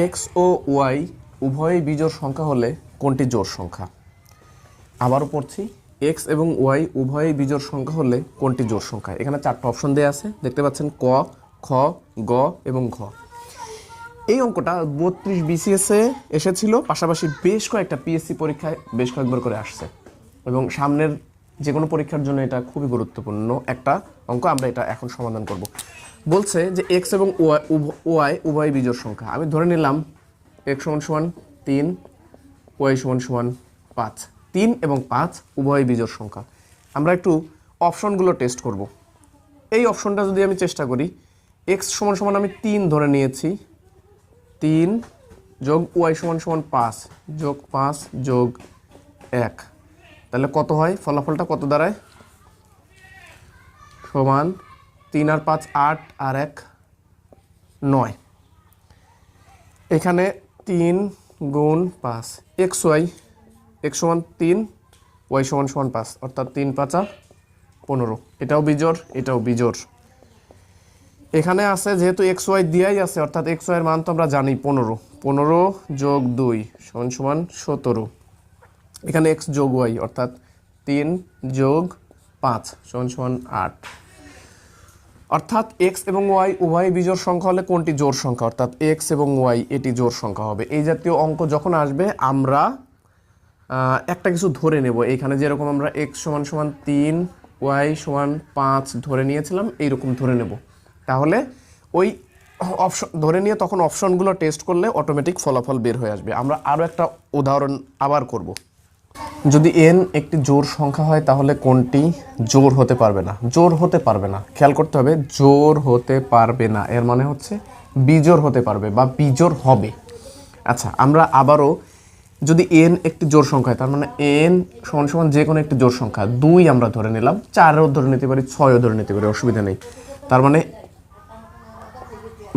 X ও Y উভয়ই বিজোড় সংখ্যা হলে কোনটি জোড় সংখ্যা? আবারও পড়ছি এক্স এবং ওয়াই উভয়ই বিজোড় সংখ্যা হলে কোনটি জোড় সংখ্যা? এখানে চারটা অপশন দেওয়া আছে, দেখতে পাচ্ছেন ক, খ, গ এবং ঘ। এই অঙ্কটা বত্রিশ বিসিএসে এসেছিল, পাশাপাশি বেশ কয়েকটা পিএসসি পরীক্ষায় বেশ কয়েকবার করে আসছে। এবং সামনের যে কোনো পরীক্ষার জন্য এটা খুবই গুরুত্বপূর্ণ একটা অঙ্ক, আমরা এটা এখন সমাধান করব। বলছে যে এক্স এবং ওয়াই উভয় বিজোড় সংখ্যা। আমি ধরে নিলাম এক্স সমান সমান তিন ওয়াই সমান সমান পাঁচ। তিন এবং পাঁচ উভয় বিজোড় সংখ্যা। আমরা একটু অপশনগুলো টেস্ট করব। এই অপশনটা যদি আমি চেষ্টা করি এক্স সমান সমান আমি তিন ধরে নিয়েছি। তিন যোগ ওয়াই সমান সমান পাঁচ যোগ পাঁচ যোগ এক। তাহলে কত হয়? ফলাফলটা কত দাঁড়ায়? সমান তিন আর পাঁচ, আট আর এক, নয়। এখানে তিন গুণ পাঁচ, এক্স ওয়াই, এক্স সমান তিন, ওয়াই সমান সমান পাঁচ, অর্থাৎ তিন পাঁচা পনেরো। এটাও বিজোর এটাও বিজোর এখানে আছে যেহেতু এক্স ওয়াই দিয়াই আছে, অর্থাৎ এক্স ওয়াইয়ের মান তো আমরা জানি পনেরো। পনেরো যোগ দুই সমান সমান সতেরো। এখানে এক্স যোগ ওয়াই অর্থাৎ তিন যোগ পাঁচ, সমান সমান আট। অর্থাৎ এক্স এবং ওয়াই উভয় বিজোড় সংখ্যা হলে কোনটি জোর সংখ্যা? অর্থাৎ এক্স এবং ওয়াই এটি জোর সংখ্যা হবে। এই জাতীয় অঙ্ক যখন আসবে, আমরা একটা কিছু ধরে নেব। এখানে যেরকম আমরা এক্স সমান সমান তিন ওয়াই সমান পাঁচ ধরে নিয়েছিলাম, এইরকম ধরে নেব। তাহলে ওই অপশন, ধরে নিয়ে তখন অপশনগুলো টেস্ট করলে অটোমেটিক ফলাফল বের হয়ে আসবে। আমরা আরও একটা উদাহরণ আবার করব। যদি এন একটি জোর সংখ্যা হয়, তাহলে কোনটি জোর হতে পারবে না? জোর হতে পারবে না। খেয়াল করতে হবে জোর হতে পারবে না। এর মানে হচ্ছে বিজোর হতে পারবে বা বিজোর হবে। আচ্ছা আমরা আবারও যদি এন একটি জোর সংখ্যা হয়, তার মানে এন সমান সমান যে কোনো একটি জোর সংখ্যা, দুই আমরা ধরে নিলাম, চারও ধরে নিতে পারি, ছয়ও ধরে নিতে পারি, অসুবিধা নেই। তার মানে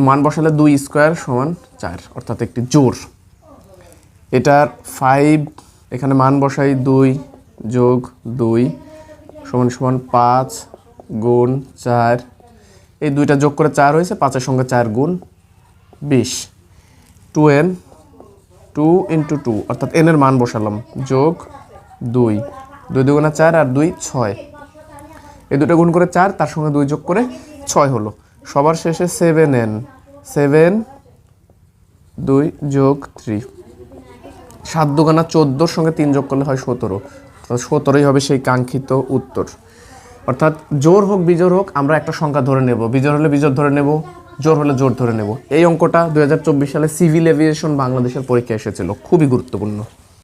মান বসালে দুই স্কোয়ার সমান চার, অর্থাৎ একটি জোর এটার ফাইভ এখানে মান বসাই দুই যোগ দুই সমান সমান পাঁচ গুণ চার। এই দুইটা যোগ করে চার হয়েছে, পাঁচের সঙ্গে চার গুণ বিশ। Two N two into two, অর্থাৎ এনের মান বসালাম, যোগ দুই। দুই দুগুণা চার আর দুই ছয়। এই দুটো গুণ করে চার, তার সঙ্গে দুই যোগ করে ছয় হলো। সবার শেষে সেভেন এন সেভেন দুই যোগ থ্রি সাত দুগানা চোদ্দোর সঙ্গে তিন যোগ করলে হয় সতেরো। সতেরোই হবে সেই কাঙ্ক্ষিত উত্তর। অর্থাৎ জোর হোক বিজোর হোক, আমরা একটা সংখ্যা ধরে নেব। বিজোর হলে বিজোর ধরে নেব, জোর হলে জোর ধরে নেব। এই অঙ্কটা দু হাজার চব্বিশ সালে সিভিল এভিয়েশন বাংলাদেশের পরীক্ষা এসেছিল। খুবই গুরুত্বপূর্ণ।